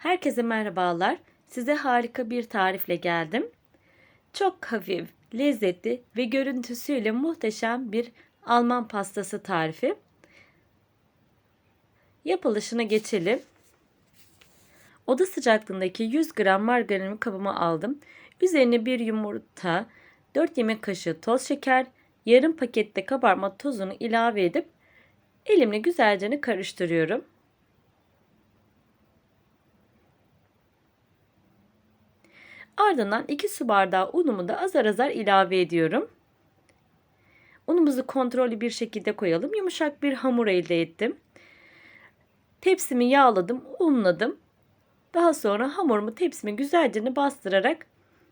Herkese merhabalar. Size harika bir tarifle geldim. Çok hafif, lezzetli ve görüntüsüyle muhteşem bir Alman pastası tarifi. Yapılışına geçelim. Oda sıcaklığındaki 100 gram margarinimi kabıma aldım. Üzerine bir yumurta, 4 yemek kaşığı toz şeker, yarım pakette kabartma tozunu ilave edip elimle güzelce karıştırıyorum. Ardından 2 su bardağı unumu da azar azar ilave ediyorum. Unumuzu kontrollü bir şekilde koyalım. Yumuşak bir hamur elde ettim. Tepsimi yağladım, unladım. Daha sonra hamurumu tepsime güzelce bastırarak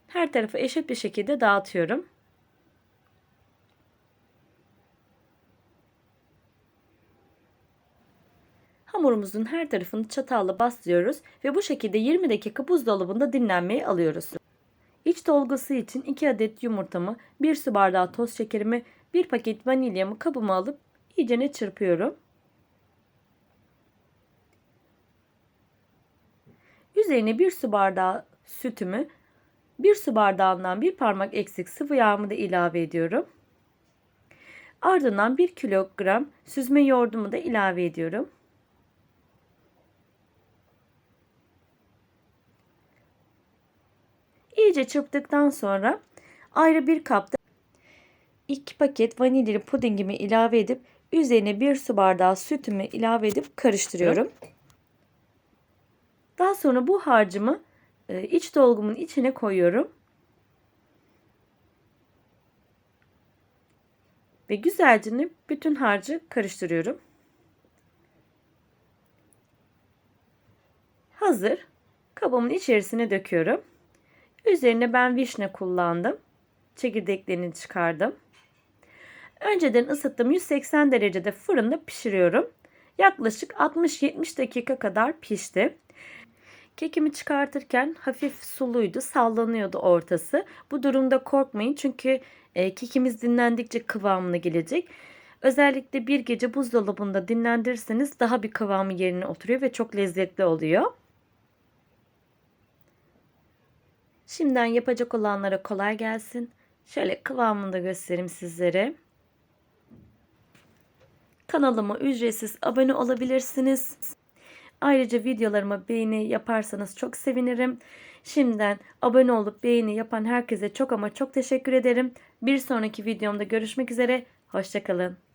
her tarafa eşit bir şekilde dağıtıyorum. Hamurumuzun her tarafını çatalla bastırıyoruz ve bu şekilde 20 dakika buzdolabında dinlenmeye alıyoruz. İç dolgusu için 2 adet yumurtamı, 1 su bardağı toz şekerimi, 1 paket vanilyamı kabıma alıp iyicene çırpıyorum. Üzerine 1 su bardağı sütümü, 1 su bardağından bir parmak eksik sıvı yağımı da ilave ediyorum. Ardından 1 kilogram süzme yoğurdumu da ilave ediyorum. İyice çırptıktan sonra ayrı bir kapta 2 paket vanilya pudingimi ilave edip üzerine 1 su bardağı sütümü ilave edip karıştırıyorum. Daha sonra bu harcımı e, iç dolgumun içine koyuyorum. Ve güzelce bütün harcı karıştırıyorum. Hazır. Kabımın içerisine döküyorum. Üzerine ben vişne kullandım. Çekirdeklerini çıkardım. Önceden ısıttım 180 derecede fırında pişiriyorum. Yaklaşık 60-70 dakika kadar pişti. Kekimi çıkartırken hafif suluydu, sallanıyordu ortası. Bu durumda korkmayın çünkü e, kekimiz dinlendikçe kıvamına gelecek. Özellikle bir gece buzdolabında dinlendirirseniz daha bir kıvamı yerine oturuyor ve çok lezzetli oluyor. Şimdiden yapacak olanlara kolay gelsin. Şöyle kıvamını da göstereyim sizlere. Kanalıma ücretsiz abone olabilirsiniz. Ayrıca videolarıma beğeni yaparsanız çok sevinirim. Şimdiden abone olup beğeni yapan herkese çok ama çok teşekkür ederim. Bir sonraki videomda görüşmek üzere. Hoşçakalın.